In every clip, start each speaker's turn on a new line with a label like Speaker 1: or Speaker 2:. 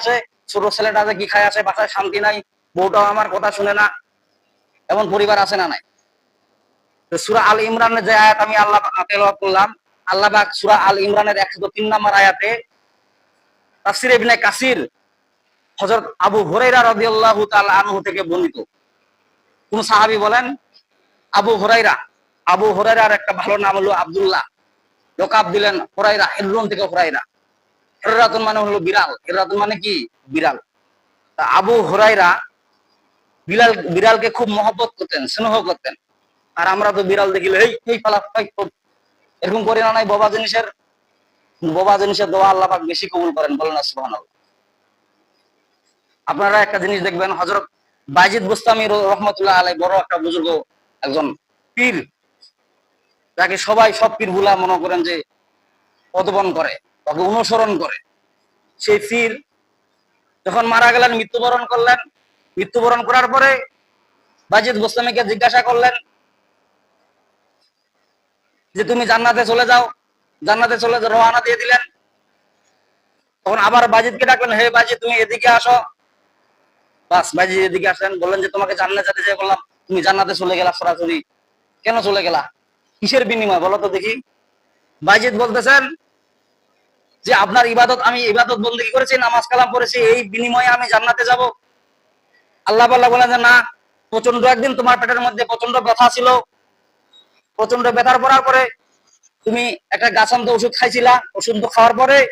Speaker 1: আসে ছোট ছেলেটা যে কি খায় আসে বাসায় শান্তি নাই, বউটাও আমার কথা শুনে না, এমন পরিবার আছে না নাই? সুরা আল ইমরানের যে আয়াত আমি আল্লাহ করলাম, আল্লাহ সুরা আল ইমরানের একশো তিন নম্বর আয়াতে তাফসির ইবনে কাসির, হযরত আবু হুরাইরা রাদিয়াল্লাহু তাআলা আনহু থেকে বর্ণিত। কোন সাহাবী বলেন, আবু হুরাইরা আবু হুরাইরার একটা ভালো নাম হলো আব্দুল্লাহ। লোকাব দিলেন হুরাইরা হেরুন থেকে হুরাইরা হেরাতুন মানে হলো বিড়াল। হেরাতুন মানে কি? বিড়াল। তা আবু হুরাইরা বিড়াল বিড়ালকে খুব মহব্বত করতেন, স্নেহ করতেন। আর আমরা তো বিড়াল দেখিলে এই এই খুব এরকম করি না নাই, বাবা জিনিসের বাবা জিনিসের দোয়া আল্লাহ পাক বেশি কবুল করেন, বলেন না, সুবহানাল্লাহ। আপনারা একটা জিনিস দেখবেন, হযরত বাইজিদ বুস্তামি রহমতুল্লাহ আলাই বড় একটা বুজুর্গ একজন পীর। যাকে সবাই সব পীরগুলা মনে করেন যে পদবন করে। তাকে অনুসরণ করে। সেই পীর যখন মারা গেলেন, মৃত্যুবরণ করলেন। মৃত্যুবরণ করার পরে বাজিদ গোস্বামীকে জিজ্ঞাসা করলেন যে, তুমি জান্নাতে চলে যাও। জান্নাতে চলে রওনা দিয়ে দিলেন। তখন আবার বাজিদকে ডাকলেন, হে বাজিদ তুমি এদিকে আসো। বাস বাজি এদিকে আসলেন, বললেন যে, তোমাকে জান্নাতে যেতে চাই বললাম, তুমি জান্নাতে চলে গেলা সরাসরি। কেন চলে গেলা? কিসের বিনিময় বলো তো দেখি? বাজিদ বলতেছেন যে আপনার ইবাদত, আমি ইবাদত বন্দী করেছি? নামাজ কালাম করেছি এই বিনিময়ে আমি জান্নাতে যাব। আল্লাহ পাল্লাহ বলেন যে, না প্রচণ্ড একদিন তোমার পেটের মধ্যে প্রচণ্ড ব্যথা ছিল। প্রচণ্ড ব্যথার পড়ার পরে তুমি একটা গাছান্ত ওষুধ খাইছিলা, ওষুধ খাওয়ার পরে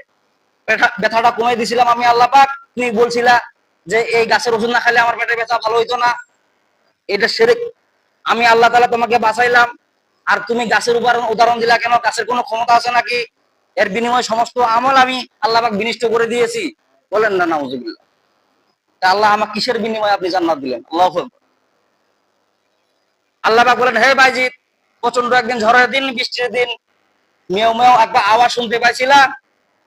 Speaker 1: ব্যথা- ব্যথাটা কমে দিছিলাম আমি আল্লাহ পাক। তুমি বলছিলা যে, এই গাছের ওষুধ না খাইলে আমার পেটের ব্যথা ভালো হইতো না। এটা সেরেক। আমি আল্লাহ তালা তোমাকে বাঁচাইলাম। আর তুমি গাছের উদাহরণ উদাহরণ দিলা কেন? গাছের কোনো ক্ষমতা আছে নাকি? এর বিনিময়ে সমস্ত আমল আমি আল্লাহ পাক বিনিষ্ট করে দিয়েছি। বলেন না, নাউজুবিল্লাহ। তা আল্লাহ আমার কিসের বিনিময়ে আপনি জান্নাত দিলেন? আল্লাহ আল্লাহ পাক বলেন, হে বাইজিৎ প্রচণ্ড একদিন ঝড়ের দিন, বৃষ্টির দিন মেয়েও মেয়েও একটা আওয়াজ শুনতে পাইছিলা।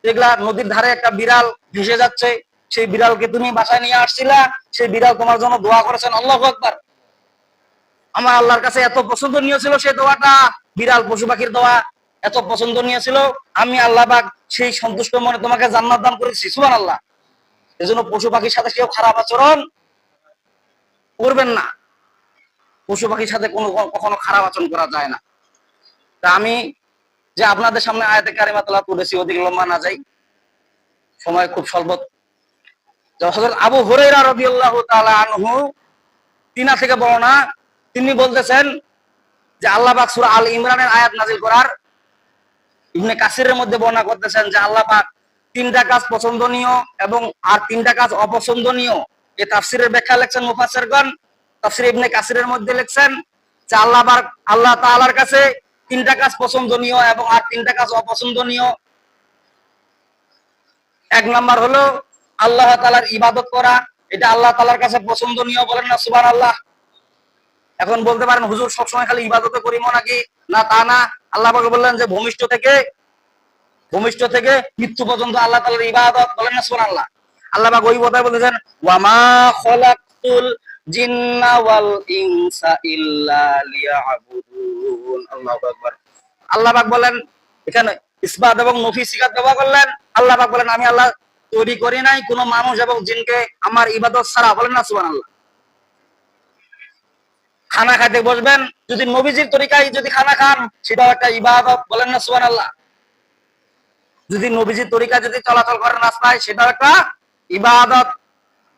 Speaker 1: দেখলা নদীর ধারে একটা বিড়াল ভেসে যাচ্ছে। সেই বিড়ালকে তুমি বাসায় নিয়ে আসছিলা। সেই বিড়াল তোমার জন্য দোয়া করেছেন। আল্লাহ আকবার। আমার আল্লাহর কাছে এত পছন্দনীয় ছিল সেই দোয়াটা। বিড়াল, পশু পাখির দোয়া এত পছন্দনীয় ছিল আমি আল্লাহ পাক সেই সন্তুষ্ট মনে তোমাকে জান্নাত দান করেছি সুবান আল্লাহ এজন্য পশু পাখির সাথে কেউ খারাপ আচরণ করবেন না। পশু পাখির সাথে কোনো কখনো খারাপ আচরণ করা যায় না। তা আমি যে আপনাদের সামনে আয়াতে কারিমা তালা তুলেছি অধিক লম্বা না যাই। সময় খুব স্বল্প। তো হযরত আবু রাদিয়াল্লাহু তাআলা আনহু, তিনা থেকে বর্ণনা, তিনি বলতেছেন যে আল্লাহ পাক সূরা আল ইমরানের আয়াত নাজিল করার ইবনে কাসিরের মধ্যে বর্ণনা করতেছেন যে আল্লাহ পাক তিনটা কাজ পছন্দনীয় এবং আর তিনটা কাজ অপছন্দনীয়। এই তাফসিরের ব্যাখ্যা লেখছেন মুফাসসিরগণ, তাফসির ইবনে কাসিরের মধ্যে লেখছেন যে আল্লাহ পাক, আল্লাহ তাআলার কাছে তিনটা কাজ পছন্দনীয় এবং আর তিনটা কাজ অপছন্দনীয়। এক নাম্বার হলো আল্লাহ তাআলার ইবাদত করা, এটা আল্লাহ তাআলার কাছে পছন্দনীয় বলেন না, সুবহানাল্লাহ। এখন বলতে পারেন, হুজুর সবসময় খালি ইবাদত করিব নাকি? না, তা না। আল্লাহ পাক বললেন যে ভূমিষ্ঠ থেকে ভূমিষ্ঠ থেকে মৃত্যু পর্যন্ত আল্লাহ তাআলার ইবাদত বলেন না, সুবহানাল্লাহ। আল্লাহ পাক ওই কথা বলেছেন আল্লাহু আল্লাহ বলেন আল্লাহ আমি আল্লাহ তৈরি করি নাই কোনো মানুষ এবং জিনকে আমার ইবাদত ছাড়া। বলেন না, সুবহানাল্লাহ। খানা খাইতে বসবেন। যদি নবীজির তরিকায় যদি খানা খান, সেটাও একটা ইবাদত, বলেন না সুবান যদি নবীজির তরিকা যদি চলাচল করেন রাস্তায়, সেটাও একটা ইবাদত।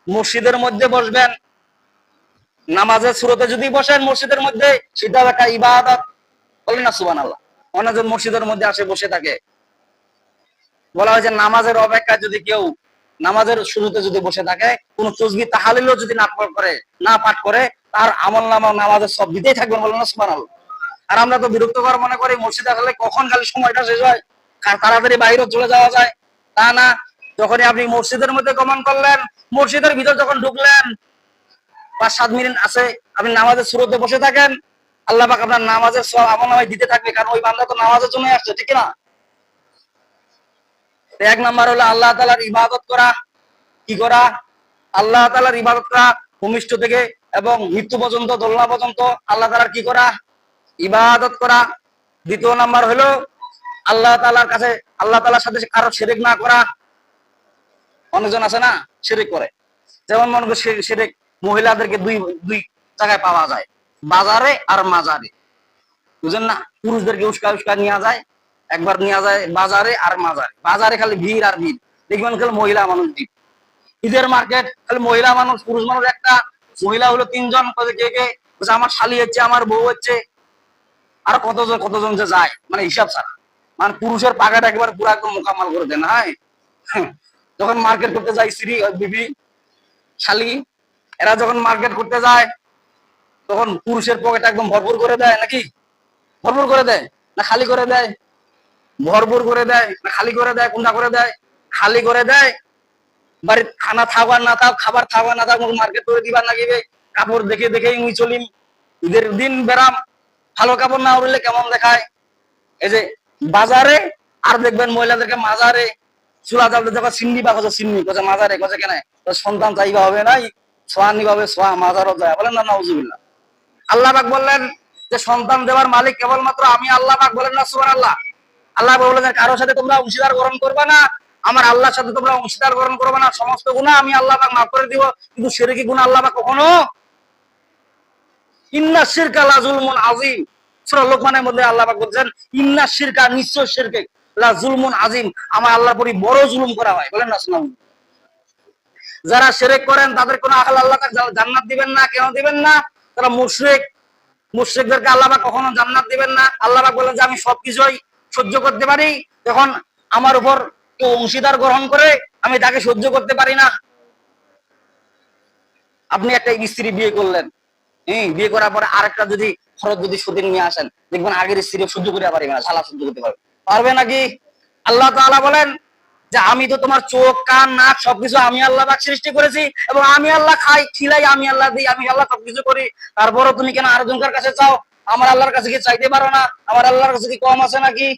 Speaker 1: মসজিদের মধ্যে বসবেন। নামাজের সুরতে যদি বসেন মসজিদের মধ্যে, সেটাও একটা ইবাদত। বলেন না সুবান আল্লাহ অনেকজন মসজিদের মধ্যে আসে, বসে থাকে। বলা হয় যে নামাজের অপেক্ষায় যদি কেউ নামাজের শুরুতে যদি বসে থাকে, কোন তসবি তাহালিলও যদি না করে, না পাঠ করে তার আমল নামা নামাজের সব দিতেই থাকবেন বলেন না, সুবহানাল্লাহ। আর আমরা তো বিরক্তকর মনে করি, মসজিদে আসলে কখন খালি সময়টা শেষ হয় তাড়াতাড়ি বাইরে চলে যাওয়া যায়। তা না, যখনই আপনি মসজিদের মধ্যে গমন করলেন, মসজিদের ভিতর যখন ঢুকলেন, পাঁচ সাত মিনিট আছে, আপনি নামাজের শুরুতে বসে থাকেন, আল্লাহ পাক আপনার নামাজের সব আমল নামায় দিতে থাকবে, কারণ ওই বান্দা তো নামাজের জন্য আসছে, ঠিক না এক নাম্বার হলো আল্লাহ তালার ইবাদত করা। কি করা? আল্লাহ তালার ইবাদত করা, ভূমিষ্ঠ থেকে এবং মৃত্যু পর্যন্ত, দোলনা পর্যন্ত আল্লাহ তালার কি করা? ইবাদত করা। দ্বিতীয় নাম্বার হলো আল্লাহ তালার কাছে, আল্লাহ তালার সাথে কারও সেরেক না করা। অনেকজন আছে না সেরেক করে। যেমন মনে করো সেরেক মহিলাদেরকে দুই দুই জায়গায় পাওয়া যায়। বাজারে আর মাজারে। বুঝলেন না? পুরুষদেরকে উস্কা উস্কা নিয়ে যায়, একবার নিয়ে যায় বাজারে আর মাজারে। বাজারে খালি ভিড় আর ভিড়। দেখবেন খালি মহিলা মানুষ ভিড়। ঈদের মার্কেট, খালি মহিলা মানুষ, পুরুষ মানুষ একটা মহিলা হলো তিনজন কে কে? বলছে আমার শালি হচ্ছে, আমার বউ হচ্ছে। আর কতজন কতজন যে যায় মানে হিসাব ছাড়া। মানে পুরুষের পাকাটা একেবারে পুরো একদম মোকামাল করে দেন হ্যাঁ। যখন মার্কেট করতে যায় স্ত্রী বিবি, শালি, এরা যখন মার্কেট করতে যায়, তখন পুরুষের পকেট একদম ভরপুর করে দেয় নাকি? ভরপুর করে দেয় না খালি করে দেয়? ভরপুর করে দেয় না খালি করে দেয়? কোনটা করে দেয়? খালি করে দেয় বাড়ির খানা থাকবার না থাক, খাবার থাকবার না থাক মার্কেট করে দিবার লাগিবে। কাপড় দেখে দেখেই মুই চলিম। ঈদের দিন বেরাম ভালো কাপড় না উড়লে কেমন দেখায়? এই যে বাজারে, আর দেখবেন মহিলাদেরকে মাজারে, চুলা চালতে যখন সিন্নি বা কথা সিন্নি কথা মাজারে কথা কেন? সন্তান চাইবা হবে নাই, সোয়া নিভাবে সোয়া মাজারও যায়। বলেন না, নাউজুবিল্লাহ। আল্লাহ পাক বললেন যে সন্তান দেওয়ার মালিক কেবলমাত্র আমি আল্লাহ পাক বলেন না সুবান আল্লাহ আল্লাহ পাক বললেন কারোর সাথে তোমরা অংশীদার গ্রহণ করবে না আমার আল্লাহর সাথে তোমরা অংশীদার গ্রহণ করবে না, সমস্ত গুণা আমি আল্লাহ পাক মাফ করে দিব। কিন্তু সেরেকি গুণা আল্লাহ পাক কখনো? ইন্না শিরকা লা জুলমুন আযীম। সূরা লোকমানের মধ্যে আল্লাহ পাক বলছেন, ইন্না শিরকা নিশ্চয় শিরকে লা জুলমুন আযীম। আমার আল্লাহর পরি বড় জুলুম করা হয়, বলেন না শুনুন যারা শিরক করেন, তাদের কোনো আকাল আল্লাহ জান্নাত দিবেন না, কেন দিবেন না? তারা মুশরিক। মুশরিকদেরকে আল্লাহ পাক কখনো জান্নাত দিবেন না। আল্লাহ বলেন যে, আমি সবকিছুই সহ্য করতে পারি। যখন আমার উপর কেউ অংশীদার গ্রহণ করে আমি তাকে সহ্য করতে পারি না। আপনি একটা স্ত্রী বিয়ে করলেন হ্যাঁ বিয়ে করার পরে আরেকটা যদি খরচ যদি সুদিন নিয়ে আসেন, দেখবেন আগের স্ত্রী সহ্য করতে পারবে না শালা সহ্য করতে পারবে। পারবে নাকি? আল্লাহ তাআলা বলেন যে আমি তো তোমার চোখ, কান, নাক সবকিছু আমি আল্লাহ পাক সৃষ্টি করেছি এবং আমি আল্লাহ খাই, খিলাই আমি আল্লাহ দিই, আমি আল্লাহ সবকিছু করি। তারপরও তুমি কেন আরেকজনকার কাছে চাও? আমার আল্লাহর কাছে কি চাইতে পারো না? আমার আল্লাহর কাছে কি কম আছে নাকি?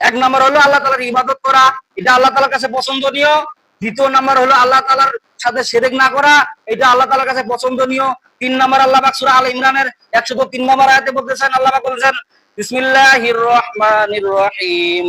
Speaker 1: এক নম্বর হলো আল্লাহ তালার ইবাদত করা, এটা আল্লাহ তালার কাছে পছন্দনীয়। দ্বিতীয় নাম্বার হলো আল্লাহ তালার সাথে সেরেক না করা, এটা আল্লাহ তালার কাছে পছন্দনীয়। তিন নম্বর আল্লাহ বাকসুরা সূরা আল ইমরানের একশো তিন নম্বর আয়াতে বলতেছেন, আল্লাহ পাক বলছেন বিসমিল্লাহির রহমানির রহিম